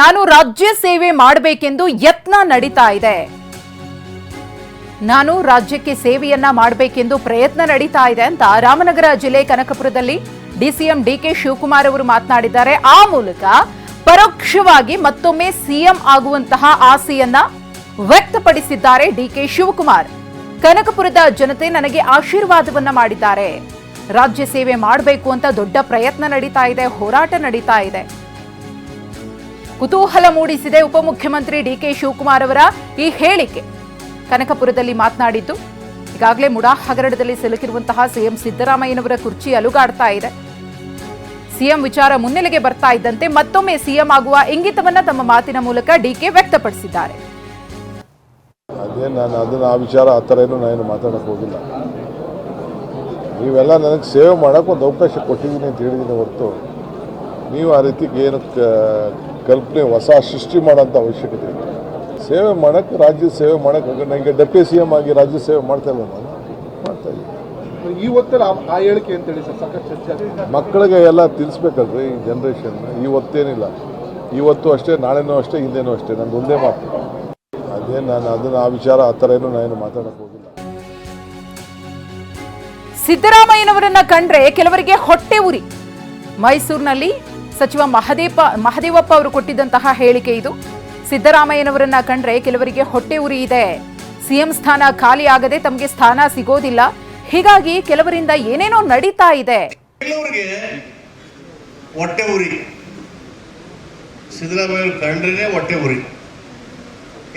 ನಾನು ರಾಜ್ಯ ಸೇವೆ ಮಾಡಬೇಕೆಂದು ಯತ್ನ ನಡೀತಾ ಇದೆ. ನಾನು ರಾಜ್ಯಕ್ಕೆ ಸೇವೆಯನ್ನ ಮಾಡಬೇಕೆಂದು ಪ್ರಯತ್ನ ನಡೀತಾ ಇದೆ ಅಂತ ರಾಮನಗರ ಜಿಲ್ಲೆ ಕನಕಪುರದಲ್ಲಿ ಡಿಸಿಎಂ ಡಿಕೆ ಶಿವಕುಮಾರ್ ಅವರು ಮಾತನಾಡಿದ್ದಾರೆ. ಆ ಮೂಲಕ ಪರೋಕ್ಷವಾಗಿ ಮತ್ತೊಮ್ಮೆ ಸಿಎಂ ಆಗುವಂತಹ ಆಸೆಯನ್ನ ವ್ಯಕ್ತಪಡಿಸಿದ್ದಾರೆ ಡಿಕೆ ಶಿವಕುಮಾರ್. ಕನಕಪುರದ ಜನತೆ ನನಗೆ ಆಶೀರ್ವಾದವನ್ನ ಮಾಡಿದ್ದಾರೆ. ರಾಜ್ಯ ಸೇವೆ ಮಾಡಬೇಕು ಅಂತ ದೊಡ್ಡ ಪ್ರಯತ್ನ ನಡೀತಾ ಇದೆ, ಹೋರಾಟ ನಡೀತಾ ಇದೆ. ಕುತೂಹಲ ಮೂಡಿಸಿದೆ ಉಪಮುಖ್ಯಮಂತ್ರಿ ಡಿಕೆ ಶಿವಕುಮಾರ್ ಅವರ ಈ ಹೇಳಿಕೆ. ಕನಕಪುರದಲ್ಲಿ ಮಾತನಾಡಿದ್ದು, ಈಗಾಗಲೇ ಮುಡಾ ಹಗರಣದಲ್ಲಿ ಸಿಲುಕಿರುವಂತಹ ಸಿಎಂ ಸಿದ್ದರಾಮಯ್ಯನವರ ಕುರ್ಚಿ ಅಲುಗಾಡ್ತಾ ಇದೆ. ಸಿಎಂ ವಿಚಾರ ಮುನ್ನೆಲೆಗೆ ಬರ್ತಾ ಇದ್ದಂತೆ ಮತ್ತೊಮ್ಮೆ ಸಿಎಂ ಆಗುವ ಇಂಗಿತವನ್ನ ತಮ್ಮ ಮಾತಿನ ಮೂಲಕ ಡಿಕೆ ವ್ಯಕ್ತಪಡಿಸಿದ್ದಾರೆ. ಅದೇ ನಾನು ಆ ವಿಚಾರ ಆ ನಾನು ಹೋಗಿಲ್ಲ. ನೀವೆಲ್ಲ ನನಗೆ ಸೇವೆ ಮಾಡೋಕ್ಕೆ ಒಂದು ಅವಕಾಶ ಕೊಟ್ಟಿದ್ದೀನಿ ಅಂತ ಹೇಳಿದ್ದೀನಿ ಹೊರತು, ನೀವು ಆ ರೀತಿ ಏನು ಕಲ್ಪನೆ ಹೊಸ ಸೃಷ್ಟಿ ಮಾಡೋಂಥ ಅವಶ್ಯಕತೆ ಇದೆ ಸೇವೆ ಮಾಡೋಕ್ಕೆ ರಾಜ್ಯ ಸೇವೆ ಮಾಡೋಕ್ಕೆ ನನಗೆ ಡೆಪ್ಯೂ ಸಿ ಎಂ ಆಗಿ ರಾಜ್ಯ ಸೇವೆ ಮಾಡ್ತಾ ಇಲ್ಲ ನಾನು? ಮಾಡ್ತಾ ಇದ್ದೀನಿ ಈ ಹೊತ್ತಲ್ಲಿ ಆ- ಹೇಳಿಕೆ ಅಂತೇಳಿ ಸರ್ ಸಾಕಷ್ಟು ಚರ್ಚೆ ಮಕ್ಕಳಿಗೆ ಎಲ್ಲ ತಿಳಿಸ್ಬೇಕಲ್ರಿ ಈ ಜನ್ರೇಷನ್ ಇವತ್ತೇನಿಲ್ಲ. ಇವತ್ತು ಅಷ್ಟೇ ನಾಳೆನೂ ಅಷ್ಟೇ ಹಿಂದೆನೂ ಅಷ್ಟೇ. ನಂದು ಒಂದೇ ಮಾತು. ಅದೇ ನಾನು ಅದನ್ನು ಆ ವಿಚಾರ ಆ ಥರ ಏನು ನಾನೇನು ಮಾತಾಡೋಕ್ಕೆ ಹೋಗಿಲ್ಲ. ಸಿದ್ದರಾಮಯ್ಯನವರನ್ನ ಕಂಡ್ರೆ ಕೆಲವರಿಗೆ ಹೊಟ್ಟೆ ಉರಿ. ಮೈಸೂರಿನಲ್ಲಿ ಸಚಿವ ಮಹದೇಪ ಮಹದೇವಪ್ಪ ಅವರು ಕೊಟ್ಟಿದ್ದಂತಹ ಹೇಳಿಕೆ ಇದು. ಸಿದ್ದರಾಮಯ್ಯನವರನ್ನ ಕಂಡ್ರೆ ಕೆಲವರಿಗೆ ಹೊಟ್ಟೆ ಉರಿ ಇದೆ. ಸಿಎಂ ಸ್ಥಾನ ಖಾಲಿ ಆಗದೆ ತಮಗೆ ಸ್ಥಾನ ಸಿಗೋದಿಲ್ಲ. ಹೀಗಾಗಿ ಕೆಲವರಿಂದ ಏನೇನೋ ನಡೀತಾ ಇದೆ. ಕೆಲವರಿಗೆ ಹೊಟ್ಟೆ ಉರಿ. ಸಿದ್ದರಾಮಯ್ಯ ಕಂಡ್ರೆ ಹೊಟ್ಟೆ ಉರಿ.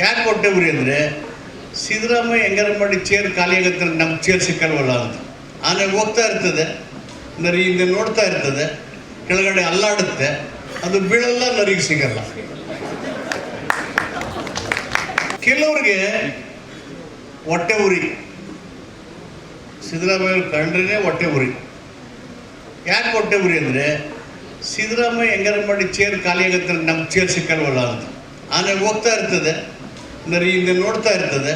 ಯಾಕೆ ಹೊಟ್ಟೆ ಉರಿ ಅಂದರೆ ಸಿದ್ದರಾಮಯ್ಯ ಹೆಂಗಾರ ಮಾಡಿ ಚೇರ್ ಖಾಲಿ ಆಗತ್ತೆ ನಮ್ಗೆ ಚೇರ್ ಸಿಕ್ಕಲ್ವಲ್ಲ ಅಂತ ಆಮೇಲೆ ಹೋಗ್ತಾ ಇರ್ತದೆ. ಹಿಂದೆ ನೋಡ್ತಾ ಇರ್ತದೆ. ಕೆಳಗಡೆ ಅಲ್ಲಾಡುತ್ತೆ, ಅದು ಬೀಳಲ್ಲ, ನರಿಗೆ ಸಿಗಲ್ಲ. ಕೆಲವ್ರಿಗೆ ಹೊಟ್ಟೆ ಉರಿ. ಸಿದ್ದರಾಮಯ್ಯ ಕಂಡ್ರೆ ಹೊಟ್ಟೆ ಉರಿ. ಯಾಕೆ ಹೊಟ್ಟೆ ಉರಿ ಅಂದರೆ, ಸಿದ್ದರಾಮಯ್ಯ ಹೆಂಗಾರ ಮಾಡಿ ಚೇರ್ ಖಾಲಿ ಆಗತ್ತೆ ನಮ್ಗೆ ಚೇರ್ ಸಿಕ್ಕಲ್ವಲ್ಲ ಅಂತ. ಆಮೇಲೆ ಹೋಗ್ತಾ ಇರ್ತದೆ, ನರಿ ಹಿಂದೆ ನೋಡ್ತಾ ಇರ್ತದೆ